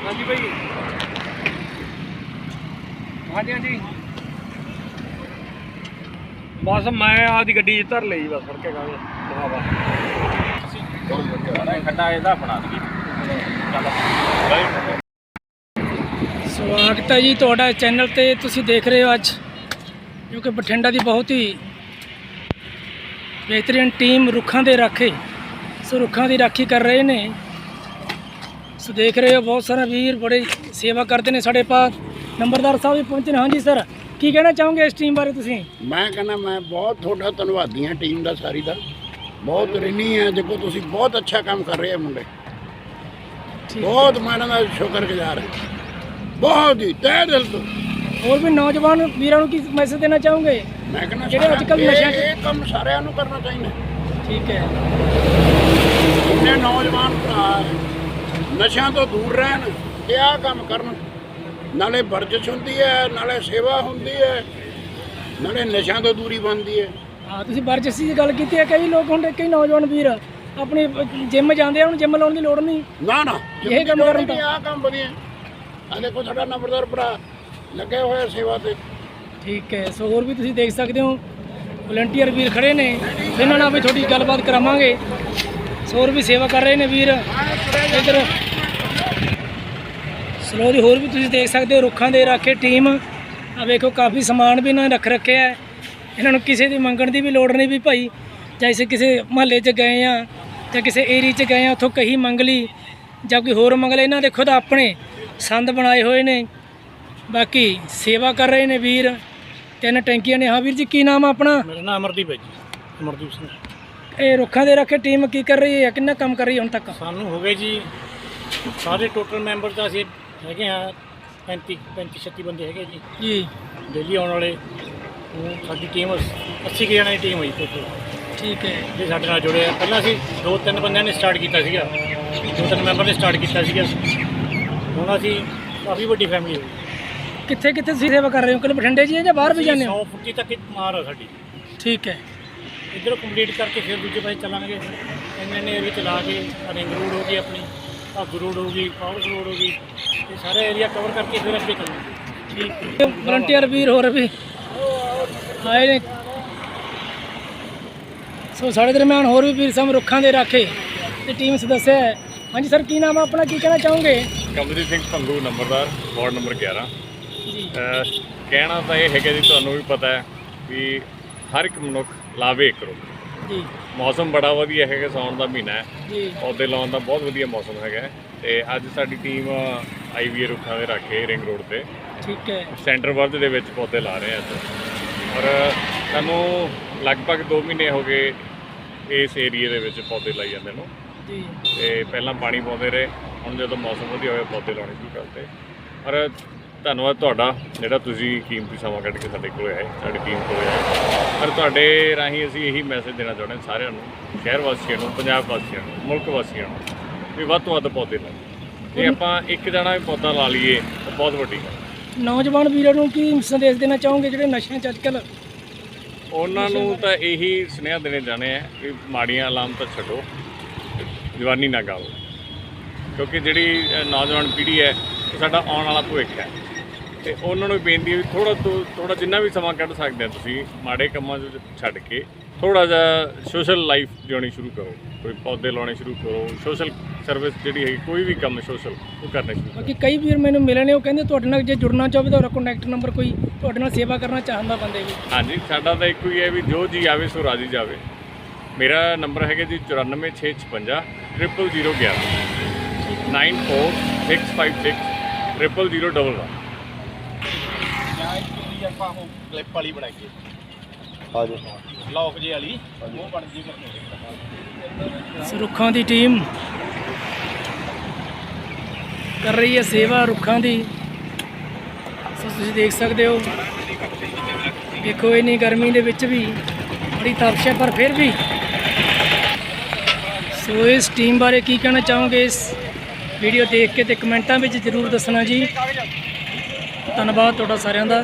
ਹਾਂਜੀ ਭਾਈ। ਹਾਂਜੀ ਹਾਂਜੀ। ਬਸ ਮੈਂ ਆਪਦੀ ਗੱਡੀ 'ਚ ਧਰ ਲਈ ਬਸ ਫੜ ਕੇ ਗਾਂਗੇ ਹਵਾ ਖੱਡਾ ਇਹਦਾ ਬਣਾ ਦਈਏ ਸਵਾਗਤ ਹੈ ਜੀ ਤੁਹਾਡਾ ਚੈਨਲ ਤੇ, ਤੁਸੀਂ ਦੇਖ ਰਹੇ ਹੋ ਅੱਜ, ਕਿਉਂਕਿ ਬਠਿੰਡਾ ਦੀ ਬਹੁਤ ਹੀ ਬਿਹਤਰੀਨ ਟੀਮ ਰੁੱਖਾਂ ਦੇ ਰਾਖੇ, ਸੋ ਰੁੱਖਾਂ ਦੀ ਰਾਖੀ ਕਰ ਰਹੇ ਨੇ। ਸੋ ਦੇਖ ਰਹੇ ਹੋ ਬਹੁਤ ਸਾਰਾ ਵੀਰ, ਬੜੇ ਸੇਵਾ ਕਰਦੇ ਨੇ ਸਾਡੇ ਪਾਸ। ਨੰਬਰਦਾਰ ਸਾਹਿਬ ਵੀ ਪਹੁੰਚੇ ਨੇ। ਹਾਂਜੀ ਸਰ, ਕੀ ਕਹਿਣਾ ਚਾਹੋਗੇ ਇਸ ਟੀਮ ਬਾਰੇ ਤੁਸੀਂ? ਮੈਂ ਕਹਿੰਦਾ ਮੈਂ ਬਹੁਤ ਤੁਹਾਡਾ ਧੰਨਵਾਦੀ ਹਾਂ ਟੀਮ ਦਾ, ਸਾਰੀ ਦਾ। ਬਹੁਤ ਰਿਣੀ ਹੈ, ਦੇਖੋ ਤੁਸੀਂ ਬਹੁਤ ਅੱਛਾ ਕੰਮ ਕਰ ਰਹੇ ਹੋ ਮੁੰਡੇ। ਬਹੁਤ ਮੈਂ ਇਹਨਾਂ ਦਾ ਸ਼ੁਕਰਗੁਜ਼ਾਰ ਹਾਂ। ਬਹੁਤ ਹੀ ਤਹਿ ਦਿਲ ਤੋਂ। ਹੋਰ ਵੀ ਨੌਜਵਾਨ ਵੀਰਾਂ ਨੂੰ ਕੀ ਮੈਸੇਜ ਦੇਣਾ ਚਾਹੋਗੇ? ਮੈਂ ਕਹਿੰਦਾ ਜਿਹੜੇ ਇਹ- ਨਸ਼ਿਆਂ 'ਚ- ਇਹ ਕੰਮ ਸਾਰਿਆਂ ਨੂੰ ਕਰਨਾ ਚਾਹੀਦਾ। ਠੀਕ ਹੈ। ਜਿੰਨੇ ਨੌਜਵਾਨ ਭਰਾ ਨਸ਼ਿਆਂ ਤੋਂ ਦੂਰ ਰਹਿਣ ਤੇ ਆਹ ਕੰਮ ਕਰਨ। ਨਾਲੇ ਵਰਜਿਸ਼ ਹੁੰਦੀ ਹੈ ਨਾਲੇ ਸੇਵਾ ਹੁੰਦੀ ਹੈ ਨਾਲੇ ਨਸ਼ਿਆਂ ਤੋਂ ਦੂਰੀ ਬਣਦੀ ਹੈ। ਹਾਂ ਤੁਸੀਂ ਵਰਜਸੀ ਦੀ ਗੱਲ ਕੀਤੀ ਹੈ ਕਈ ਲੋਕ ਹੁੰਦੇ ਕਈ ਨੌਜਵਾਨ ਵੀਰ ਆਪਣੀ ਜਿਮ ਜਾਂਦੇ ਆ ਉਹਨੂੰ ਜਿਮ ਲਾਉਣ ਦੀ ਲੋੜ ਨਹੀਂ। ਨਾ ਨਾ। ਇਹ ਕੰਮ ਕਰਨ ਦਾ। ਆ ਕੰਮ ਵਧੀਆ। ਆ ਦੇਖੋ ਸਾਡਾ ਨੰਬਰਦਾਰ ਭਰਾ ਲੱਗੇ ਹੋਏ ਸੇਵਾ ਤੇ। ਠੀਕ ਹੈ ਸੋ ਹੋਰ ਵੀ ਤੁਸੀਂ ਦੇਖ ਸਕਦੇ ਹੋ। ਵਲੰਟੀਅਰ ਵੀਰ ਖੜੇ ਨੇ। ਇਹਨਾਂ ਨਾਲ ਵੀ ਥੋੜੀ ਗੱਲਬਾਤ ਕਰਾਵਾਂਗੇ। ਸੋ ਹੋਰ ਵੀ ਸੇਵਾ ਕਰ ਰਹੇ ਨੇ ਵੀਰ। ਇੱਧਰ। ਸਲੋ ਦੀ ਹੋਰ ਵੀ ਤੁਸੀਂ ਦੇਖ ਸਕਦੇ ਹੋ ਰੁੱਖਾਂ ਦੇ ਰਾਖੇ ਟੀਮ। ਆ ਵੇਖੋ ਕਾਫੀ ਸਮਾਨ ਵੀ ਇਹਨਾਂ ਨੇ ਰੱਖ ਰੱਖਿਆ ਹੈ। ਇਹਨਾਂ ਨੂੰ ਕਿਸੇ ਦੀ ਮੰਗਣ ਦੀ ਵੀ ਲੋੜ ਨਹੀਂ ਵੀ ਭਾਈ ਜੈਸੇ ਕਿਸੇ ਮਹੱਲੇ 'ਚ ਗਏ ਆ ਜਾਂ ਕਿਸੇ ਏਰੀਆ 'ਚ ਗਏ ਆ ਉੱਥੋਂ ਕਹੀ ਮੰਗ ਲਈ ਜਾਂ ਕੋਈ ਹੋਰ ਮੰਗ ਲਿਆ ਇਹਨਾਂ ਦੇ ਖੁਦ ਆਪਣੇ ਸੰਦ ਬਣਾਏ ਹੋਏ ਨੇ ਬਾਕੀ ਸੇਵਾ ਕਰ ਰਹੇ ਨੇ ਵੀਰ ਤਿੰਨ ਟੈਂਕੀਆਂ ਨੇ। ਹਾਂ ਵੀਰ ਜੀ ਕੀ ਨਾਮ ਆ ਆਪਣਾ? ਮੇਰਾ ਨਾਮ ਅਮਰਦੀਪ ਹੈ ਜੀ ਅਮਰਦੀਪ ਸਿੰਘ। ਇਹ ਰੁੱਖਾਂ ਦੇ ਰੱਖੇ ਟੀਮ ਕੀ ਕਰ ਰਹੀ ਹੈ ਕਿੰਨਾ ਕੰਮ ਕਰ ਰਹੀ ਹੈ ਹੁਣ ਤੱਕ? ਸਾਨੂੰ ਹੋ ਗਏ ਜੀ ਸਾਰੇ ਟੋਟਲ ਮੈਂਬਰ ਤਾਂ ਅਸੀਂ ਹੈਗੇ ਆ 35 35 36 ਬੰਦੇ ਹੈਗੇ ਜੀ। ਜੀ। ਦਿੱਲੀ ਆਉਣ ਵਾਲੇ ਸਾਡੀ ਟੀਮ 80 ਕੁ ਜਣਾਂ ਦੀ ਟੀਮ ਹੋਈ ਟੋਟਲ ਠੀਕ ਹੈ। ਇਹ ਸਾਡੇ ਨਾਲ ਜੁੜੇ ਆ। ਪਹਿਲਾਂ ਅਸੀਂ ਦੋ ਤਿੰਨ ਬੰਦਿਆਂ ਨੇ ਸਟਾਰਟ ਕੀਤਾ ਸੀਗਾ। ਦੋ ਤਿੰਨ ਮੈਂਬਰ ਨੇ ਸਟਾਰਟ ਕੀਤਾ ਸੀਗਾ। ਹੁਣ ਅਸੀਂ ਕਾਫੀ ਵੱਡੀ ਫੈਮਿਲੀ ਹੋ ਗਈ। ਕਿੱਥੇ ਕਿੱਥੇ ਤੁਸੀਂ ਸੇਵਾ ਕਰ ਰਹੇ ਹੋ? ਕੱਲ ਬਠਿੰਡੇ ਜੀ ਜਾਂ ਬਾਹਰ ਵੀ ਜਾਂਦੇ ਹੋ? 100 ਫੁੱਟੀ ਤੱਕ ਇੱਕ ਮਾਰ ਆ ਸਾਡੀ। ਠੀਕ ਹੈ। ਇੱਧਰੋਂ ਕੰਪਲੀਟ ਕਰਕੇ ਫਿਰ ਦੂਜੇ ਪਾਸੇ ਚੱਲਾਂਗੇ। ਇੰਨੇ ਨੇ ਏਰੀਆ ਚਲਾ ਕੇ ਰਿੰਗ ਰੋਡ ਹੋ ਗਈ ਆਪਣੀ ਭਾਗੂ ਰੋਡ ਹੋ ਗਈ ਪਾਵਰ ਰੋਡ ਹੋ ਗਈ। ਇਹ ਸਾਰਾ ਏਰੀਆ ਕਵਰ ਕਰਕੇ ਫਿਰ ਅੱਗੇ ਚੱਲਾਂਗੇ। ਠੀਕ ਵਲੰਟੀਅਰ ਵੀਰ ਹੋਰ ਵੀ ਆਏ ਨੇ। ਸੋ ਸਾਡੇ ਦਰਮਿਆਨ ਹੋਰ ਵੀ ਵੀਰ ਸਮ ਰੁੱਖਾਂ ਦੇ ਰਾਖੇ ਤੇ ਟੀਮ ਸਦੱਸਿਆ ਹੈ। ਹਾਂਜੀ ਸਰ ਕੀ ਨਾਮ ਆ ਆਪਣਾ? ਕੀ ਕਹਿਣਾ ਚਾਹੋਗੇ? ਕਮਲਜੀਤ ਸਿੰਘ ਭੰਗੂ ਨੰਬਰਦਾਰ ਵਾਰਡ ਨੰਬਰ 11 ਜੀ। ਅਹ ਕਹਿਣਾ ਤਾਂ ਇਹ ਹੈਗਾ ਜੀ ਤੁਹਾਨੂੰ ਵੀ ਪਤਾ ਹੈ ਵੀ ਹਰ ਇੱਕ ਮਨੁੱਖ ਲਾਵੇ ਇੱਕ ਰੁੱਖ। ਜੀ। ਮੌਸਮ ਬੜਾ ਵਧੀਆ ਹੈਗਾ ਸਾਉਣ ਦਾ ਮਹੀਨਾ ਹੈ। ਜੀ। ਪੌਦੇ ਲਾਉਣ ਦਾ ਬਹੁਤ ਵਧੀਆ ਮੌਸਮ ਹੈਗਾ ਹੈ। ਤੇ ਅੱਜ ਸਾਡੀ ਟੀਮ ਆਈ ਵੀ ਰੁੱਖਾਂ ਦੇ ਰਾਖੇ ਰਿੰਗ ਰੋਡ ਤੇ। ਠੀਕ ਹੈ। ਸੈਂਟਰ ਵਰਦ ਦੇ ਵਿੱਚ ਪੌਦੇ ਲਾ ਰਹੇ ਆ ਅੱਜ। ਔਰ ਸਾਨੂੰ ਲਗਭਗ 2 ਮਹੀਨੇ ਹੋ ਗਏ ਇਸ ਏਰੀਏ ਦੇ ਵਿੱਚ ਪੌਦੇ ਲਾਈ ਜਾਂਦੇ ਨੂੰ। ਜੀ। ਤੇ ਪਹਿਲਾਂ ਪਾਣੀ ਪਾਉਂਦੇ ਰਹੇ ਹੁਣ ਜਦੋਂ ਮੌਸਮ ਵਧੀਆ ਹੋਇਆ ਪੌਦੇ ਲਾਉਣੇ ਸ਼ੁਰੂ ਕਰਤੇ ਔਰ ਧੰਨਵਾਦ ਤੁਹਾਡਾ ਜਿਹੜਾ ਤੁਸੀਂ ਕੀਮਤੀ ਸਮਾਂ ਕੱਢ ਕੇ ਸਾਡੇ ਕੋਲ ਆਏ ਸਾਡੀ ਟੀਮ ਕੋਲ ਆਏ। ਔਰ ਤੁਹਾਡੇ ਰਾਹੀਂ ਅਸੀਂ ਇਹੀ ਮੈਸੇਜ ਦੇਣਾ ਚਾਹੁੰਦੇ ਹਾਂ ਸਾਰਿਆਂ ਨੂੰ ਸ਼ਹਿਰ ਵਾਸੀਆਂ ਨੂੰ ਪੰਜਾਬ ਵਾਸੀਆਂ ਨੂੰ ਮੁਲਕ ਵਾਸੀਆਂ ਨੂੰ ਵੀ ਵੱਧ ਤੋਂ ਵੱਧ ਪੌਦੇ ਲਾਓ। ਜੇ ਆਪਾਂ ਇੱਕ ਜਣਾ ਵੀ ਪੌਦਾ ਲਾ ਲਈਏ ਤਾਂ ਬਹੁਤ ਵੱਡੀ ਗੱਲ। ਨੌਜਵਾਨ ਵੀਰਾਂ ਨੂੰ ਕੀ ਸੰਦੇਸ਼ ਦੇਣਾ ਚਾਹੋਗੇ ਜਿਹੜੇ ਨਸ਼ਿਆਂ 'ਚ ਅੱਜਕੱਲ ਉਹਨਾਂ ਨੂੰ ਤਾਂ ਇਹੀ ਸੁਨੇਹਾ ਦੇਣੇ ਜਾਣੇ ਆ ਵੀ ਮਾੜੀਆਂ ਅਲਾਮਤਾਂ ਛੱਡੋ। ਜਵਾਨੀ ਨਾ ਗਾਓ। ਕਿਉਂਕਿ ਜਿਹੜੀ ਨੌਜਵਾਨ ਪੀੜ੍ਹੀ ਹੈ, ਉਹ ਸਾਡਾ ਆਉਣ ਵਾਲਾ ਭਵਿੱਖ ਹੈ। ਤੇ ਉਹਨਾਂ ਨੂੰ ਬੇਨਤੀ ਹੈ ਵੀ ਥੋੜਾ ਤੋਂ ਥੋੜਾ ਜਿੰਨਾ ਵੀ ਸਮਾਂ ਕੱਢ ਸਕਦੇ ਆ ਤੁਸੀਂ, ਮਾੜੇ ਕੰਮਾਂ 'ਚ ਛੱਡ ਕੇ ਥੋੜਾ ਜਿਹਾ ਸੋਸ਼ਲ ਲਾਈਫ ਜਿਉਣੀ ਸ਼ੁਰੂ ਕਰੋ। ਕੋਈ ਪੌਦੇ ਲਾਉਣੇ ਸ਼ੁਰੂ ਕਰੋ ਸੋਸ਼ਲ ਸਰਵਿਸ ਜਿਹੜੀ ਹੈ ਕੋਈ ਵੀ ਕੰਮ ਸੋਸ਼ਲ ਉਹ ਕਰਨੇ ਸ਼ੁਰੂ ਬਾਕੀ ਕਈ ਵੀਰ ਮੈਨੂੰ ਮਿਲੇ ਨੇ ਉਹ ਕਹਿੰਦੇ ਤੁਹਾਡੇ ਨਾਲ ਜੇ ਜੁੜਨਾ ਚਾਹੋਗੇ ਤਾਂ ਕੰਟੈਕਟ ਨੰਬਰ ਕੋਈ ਤੁਹਾਡੇ ਨਾਲ ਸੇਵਾ ਕਰਨਾ ਚਾਹੁੰਦਾ ਬੰਦੇ ਵੀ ਹਾਂਜੀ ਸਾਡਾ ਤਾਂ ਇੱਕੋ ਹੀ ਹੈ ਵੀ ਜੋ ਜੀ ਆਵੇ ਸੋ ਰਾਜੀ ਜਾਵੇ। ਮੇਰਾ ਨੰਬਰ ਹੈਗਾ ਜੀ 94656 0011 94656 0011 ਆਪਾਂ ਉਹ ਕਲਿੱਪ ਵਾਲੀ ਬਣਾਈਏ। ਹਾਂਜੀ ਲੌਕ ਜੇ ਵਾਲੀ ਉਹ ਬਣ ਜੀ ਕਰਨੀ ਰੁੱਖਾਂ ਦੀ ਟੀਮ। ਕਰ ਰਹੀ ਹੈ ਸੇਵਾ ਰੁੱਖਾਂ ਦੀ। ਸੋ ਤੁਸੀਂ ਦੇਖ ਸਕਦੇ ਹੋ। ਦੇਖੋ, ਇੰਨੀ ਗਰਮੀ ਦੇ ਵਿੱਚ ਵੀ ਬੜੀ ਤਪਸ਼ ਹੈ, ਪਰ ਫਿਰ ਵੀ। ਸੋ ਇਸ ਟੀਮ ਬਾਰੇ ਕੀ ਕਹਿਣਾ ਚਾਹੋਗੇ ਇਸ ਵੀਡੀਓ ਦੇਖ ਕੇ ਤੇ ਕਮੈਂਟਾਂ ਵਿੱਚ ਜ਼ਰੂਰ ਦੱਸਣਾ ਜੀ। ਧੰਨਵਾਦ ਤੁਹਾਡਾ ਸਾਰਿਆਂ ਦਾ।